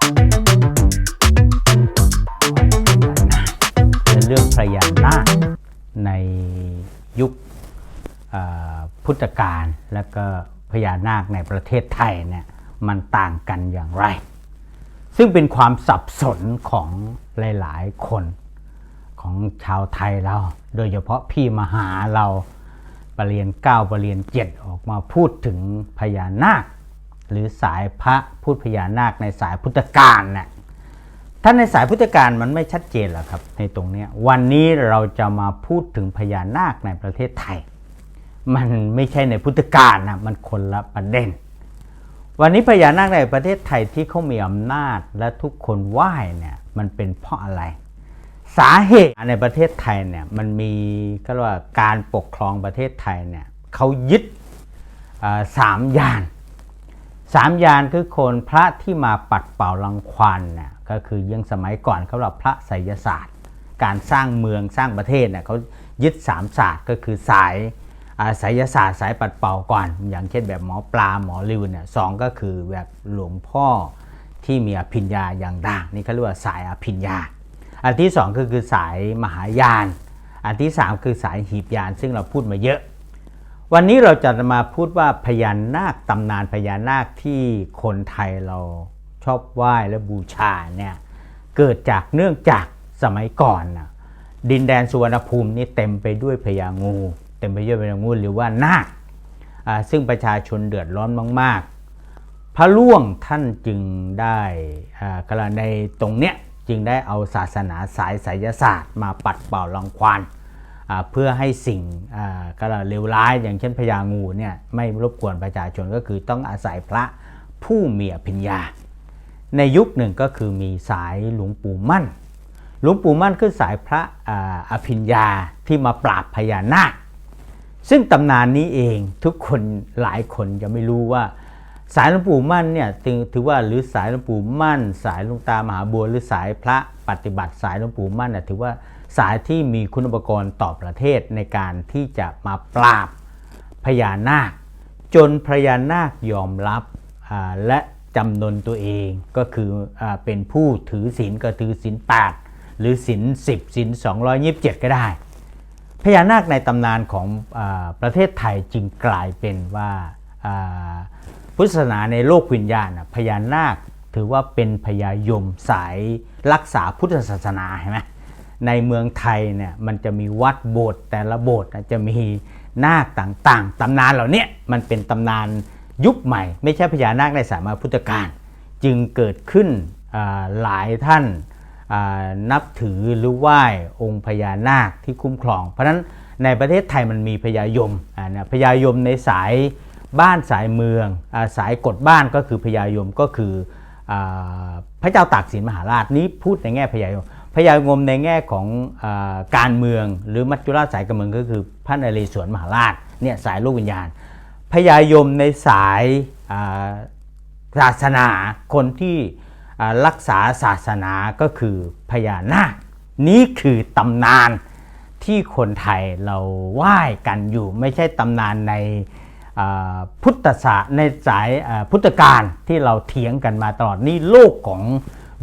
เป็นเรื่องพญานาคในยุคพุทธกาลและก็พญานาคในประเทศไทยเนี่ยมันต่างกันอย่างไร ซึ่งเป็นความสับสนของหลาย ๆ คนของชาวไทยเรา โดยเฉพาะพี่มหาเราปรริญญาเก้าปรริญญาเจ็ดออกมาพูดถึงพญานาค หรือสายพระพูดพญานาคในสายพุทธกาลเนี่ยถ้าในสายพุทธการมันไม่ชัดเจนหรอครับในตรงนี้วันนี้เราจะมาพูดถึงพญานาคในประเทศไทย มันไม่ใช่ในพุทธการนะมันคนละประเด็น วันนี้พญานาคในประเทศไทยที่เขามีอำนาจและทุกคนไหว้เนี่ยมันเป็นเพราะอะไร สาเหตุในประเทศไทยเนี่ยมันมีก็เรียกว่าการปกครองประเทศไทยเนี่ยเขายึดสามยาง สามยานคือคนพระที่มาปัดเป่ารังควานเนี่ยก็คือยังสมัยก่อนเขาเรียกพระไสยศาสตร์ การสร้างเมืองสร้างประเทศเนี่ยเขายึดสามศาสตร์ก็คือสายอาไสยศาสตร์สายปัดเป่าก่อน อย่างเช่นแบบหมอปลาหมอริวเนี่ยสองก็คือแบบหลวงพ่อที่มีอภิญญาอย่างด่างนี่เขาเรียกว่าสายอภิญญา อันที่สองก็คือสายมหายาน อันที่สามคือสายหีบยานซึ่งเราพูดมาเยอะ วันนี้เราจะมาพูดว่าพญานาคตำนานพญานาคที่คนไทยเราชอบไหว้และบูชาเนี่ยเกิดจากเนื่องจากสมัยก่อนนะดินแดนสุวรรณภูมินี่เต็มไปด้วยพญางู เต็มไปด้วยพญางูหรือว่านาคอ่าซึ่งประชาชนเดือดร้อนมาก ๆ พระล่วงท่านจึงได้อ่ากรณีตรงเนี้ยจึงได้เอาศาสนาสายไสยศาสตร์มาปัดเป่ารังควาน เพื่อให้สิ่งอ่าก็เลวร้ายอย่างเช่นพญางูเนี่ยไม่รบกวนประชาชนก็คือต้องอาศัยพระผู้มีอภิญญา ในยุคหนึ่งก็คือมีสายหลวงปู่มั่น หลวงปู่มั่นคือสายพระอ่าอภิญญาที่มาปราบพญานาค ซึ่งตำนานนี้เองทุกคนหลายคนจะไม่รู้ว่าสายหลวงปู่มั่นเนี่ยถือว่าหรือสายหลวงปู่มั่น สายหลวงตามหาบัวหรือสายพระปฏิบัติสายหลวงปู่มั่นน่ะถือว่า สายที่มีคุณอุปกรณ์ต่อประเทศในการที่จะมาปราบพญานาค จนพญานาคยอมรับและจำนนตัวเองก็คืออเป็นผู้ถือศีลก็ถือศีล8หรือศีล10ศีล227ก็ได้ พญานาคในตำนานของอประเทศไทยจึงกลายเป็นว่าพุทธศาสนาในโลกวิญญาณพญานาคถือว่าเป็นพญายมสายรักษาพุทธศาสนาเห็นไหม ในเมืองไทยเนี่ยมันจะมีวัดโบสถ์แต่ละโบสถ์จะมีนาคต่างๆตำนานเหล่านี้มันเป็นตำนานยุคใหม่ ไม่ใช่พญานาคในสายมาพุทธกาลจึงเกิดขึ้นหลายท่านนับถือหรือไหว้องค์พญานาคที่คุ้มครอง เพราะนั้นในประเทศไทยมันมีพญายมพญายมในสายบ้านสายเมืองอสายกฎบ้านก็คือพญายมก็คืออพระเจ้าตากสินมหาราชนี้พูดในแง่พญายม พญายมในแง่ของอการเมือง หรือมัจจุราชสายการเมืองก็คือพระนเรศวรมหาราชเนี่ยสายโลกวิญญาณพญายมในสายศาสนาคนที่รักษาศาสนาก็คือพญานาคนี่คือตำนานที่คนไทยเราไหว้กันอยู่ ไม่ใช่ตำนานในพุทธศาสในสายพุทธกาลที่เราเถียงกันมาตลอดนี่โลกของ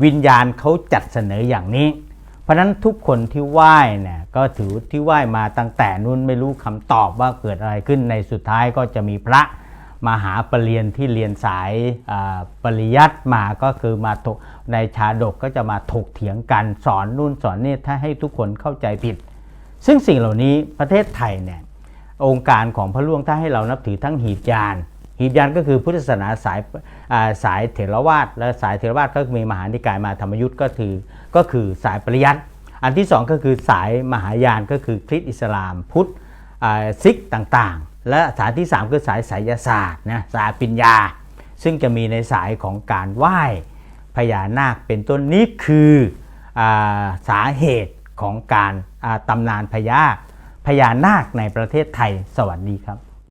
วิญญาณเขาจัดเสนออย่างนี้ เพราะนั้นทุกคนที่ไหว้เนี่ยก็ถือที่ไหว้มาตั้งแต่นู้นไม่รู้คำตอบว่าเกิดอะไรขึ้นในสุดท้ายก็จะมีพระมาหาปรริญญาที่เรียนสายปริยัติมาก็คือมาถกในชาดกก็จะมาถกเถียงกันสอนนู่นสอนนี่ถ้าให้ทุกคนเข้าใจผิด ซึ่งสิ่งเหล่านี้ประเทศไทยเนี่ยองค์การของพระล่วงถ้าให้เรานับถือทั้งหีบยาน หีบยานก็คือพุทธศาสนาสายสายเถรวาทและสายเถรวาทก็มีมหานิกายมาธรรมยุทธ์ก็คือก็คือสายปริยัติอันที่สองก็คือสายมหายานก็คือคริสต์อิสลาม พุทธซิกต่างๆ และสายที่ 3 คือสายไสยศาสตร์นะสายปัญญา ซึ่งจะมีในสายของการไหว้พญานาคเป็นต้นนี้คืออสาเหตุของการตำนานพญาพญานาคในประเทศไทยสวัสดีครับ